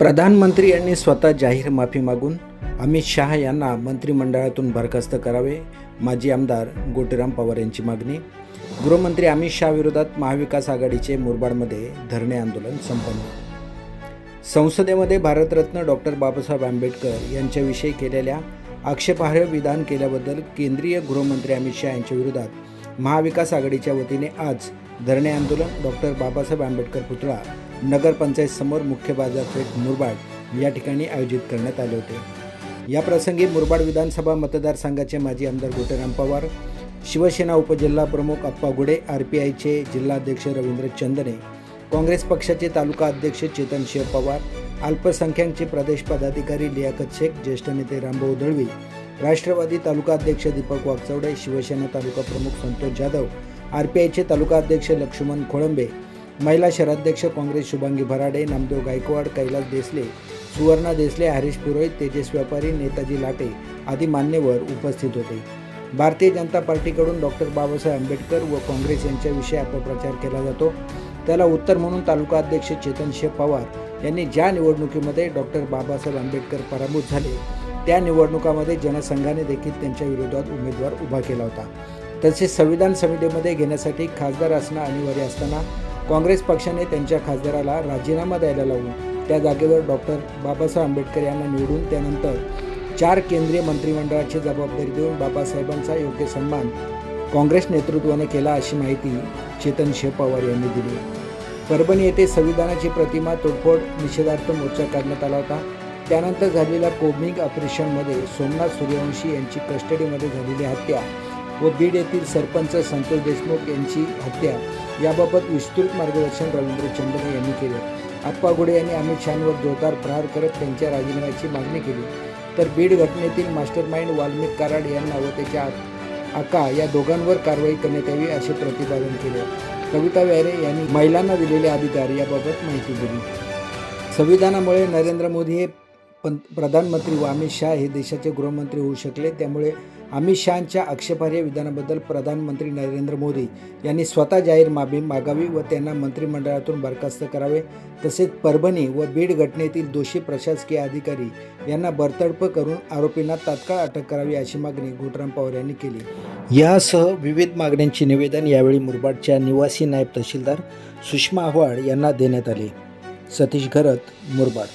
प्रधानमंत्री यांनी स्वतः जाहीर माफी मागून अमित शहा यांना मंत्रिमंडळातून बरखास्त करावे माजी आमदार गोटेराम पवार यांची मागणी. गृहमंत्री अमित शहा विरोधात महाविकास आघाडीचे मुरबाडमध्ये धरणे आंदोलन संपन्न. संसदेमध्ये भारतरत्न डॉक्टर बाबासाहेब आंबेडकर यांच्याविषयी केलेल्या आक्षेपार्ह विधान केल्याबद्दल केंद्रीय गृहमंत्री अमित शहा यांच्या विरोधात महाविकास आघाडीच्या वतीने आज धरणे आंदोलन डॉक्टर बाबासाहेब आंबेडकर पुतळा नगरपंचायत समोर मुख्य बाजारपेठ मुरबाड या ठिकाणी आयोजित करण्यात आले होते. या प्रसंगी मुरबाड विधानसभा मतदारसंघाचे माजी आमदार गोटेराम पवार शिवसेना उपजिल्हा प्रमुख अप्पा गुडे आर पी आयचे जिल्हाध्यक्ष रवींद्र चंदने काँग्रेस पक्षाचे तालुका अध्यक्ष चेतन शिव पवार अल्पसंख्याकचे प्रदेश पदाधिकारी लियाकत शेख ज्येष्ठ नेते रामभाऊ दळवी राष्ट्रवादी तालुका अध्यक्ष दीपक वागचौडे शिवसेना तालुका प्रमुख संतोष जाधव आर पी आयचे तालुका अध्यक्ष लक्ष्मण खोळंबे महिला शहराध्यक्ष काँग्रेस शुभांगी भराडे नामदेव गायकवाड कैलास देसले सुवर्णा देसले हरीश पुरोहित तेजस व्यापारी नेताजी लाटे आदी मान्यवर उपस्थित होते. भारतीय जनता पार्टीकडून डॉक्टर बाबासाहेब आंबेडकर व काँग्रेस यांच्याविषयी अपप्रचार केला जातो. त्याला उत्तर म्हणून तालुका अध्यक्ष चेतन शेख पवार यांनी ज्या निवडणुकीमध्ये डॉक्टर बाबासाहेब आंबेडकर पराभूत झाले त्या निवडणुकामध्ये जनसंघाने देखील त्यांच्या विरोधात उमेदवार उभा केला होता. तसेच संविधान समितीमध्ये घेण्यासाठी खासदार असणं अनिवार्य असताना काँग्रेस पक्षाने त्यांच्या खासदाराला राजीनामा द्यायला लावून त्या जागेवर डॉक्टर बाबासाहेब आंबेडकर यांना निवडून त्यानंतर चार केंद्रीय मंत्रिमंडळाची जबाबदारी देऊन बाबासाहेबांचा योग्य सन्मान काँग्रेस नेतृत्वाने केला अशी माहिती चेतन शे पवार यांनी दिली. परभणी येथे संविधानाची प्रतिमा तोडफोड निषेधार्थ मोर्चा काढण्यात आला होता. त्यानंतर झालेल्या कोमिंग ऑपरेशनमध्ये सोमनाथ सूर्यवंशी यांची कस्टडीमध्ये झालेली हत्या व बीड येथील सरपंच संतोष देशमुख यांची हत्या याबाबत विस्तृत मार्गदर्शन रवींद्र चंदने यांनी केले. आप्पा गुडे यांनी अमित शहांवर जोरदार प्रहार करत त्यांच्या राजीनाम्याची मागणी केली. तर बीड घटनेतील मास्टर माइंड वाल्मिक कराड यांना व त्याच्या आका या दोघांवर कारवाई करण्यात यावी असे प्रतिपादन केले. कविता व्यारे यांनी महिलांना दिलेले अधिकार याबाबत माहिती दिली. संविधानामुळे नरेंद्र मोदी हे पंत प्रधानमंत्री व अमित शहा हे देशाचे गृहमंत्री होऊ शकले. त्यामुळे अमित शहांच्या आक्षेपार्ह विधानाबद्दल प्रधानमंत्री नरेंद्र मोदी यांनी स्वतः जाहीर माफी मागावी व त्यांना मंत्रिमंडळातून बरखास्त करावे तसेच परभणी व बीड घटनेतील दोषी प्रशासकीय अधिकारी यांना बरतडप करून आरोपींना तात्काळ अटक करावी अशी मागणी गोटराम पवार यांनी केली. यासह विविध मागण्यांचे निवेदन यावेळी मुरबाडच्या निवासी नायब तहसीलदार सुषमा आव्हाड यांना देण्यात आले. सतीश घरत मुरबाड.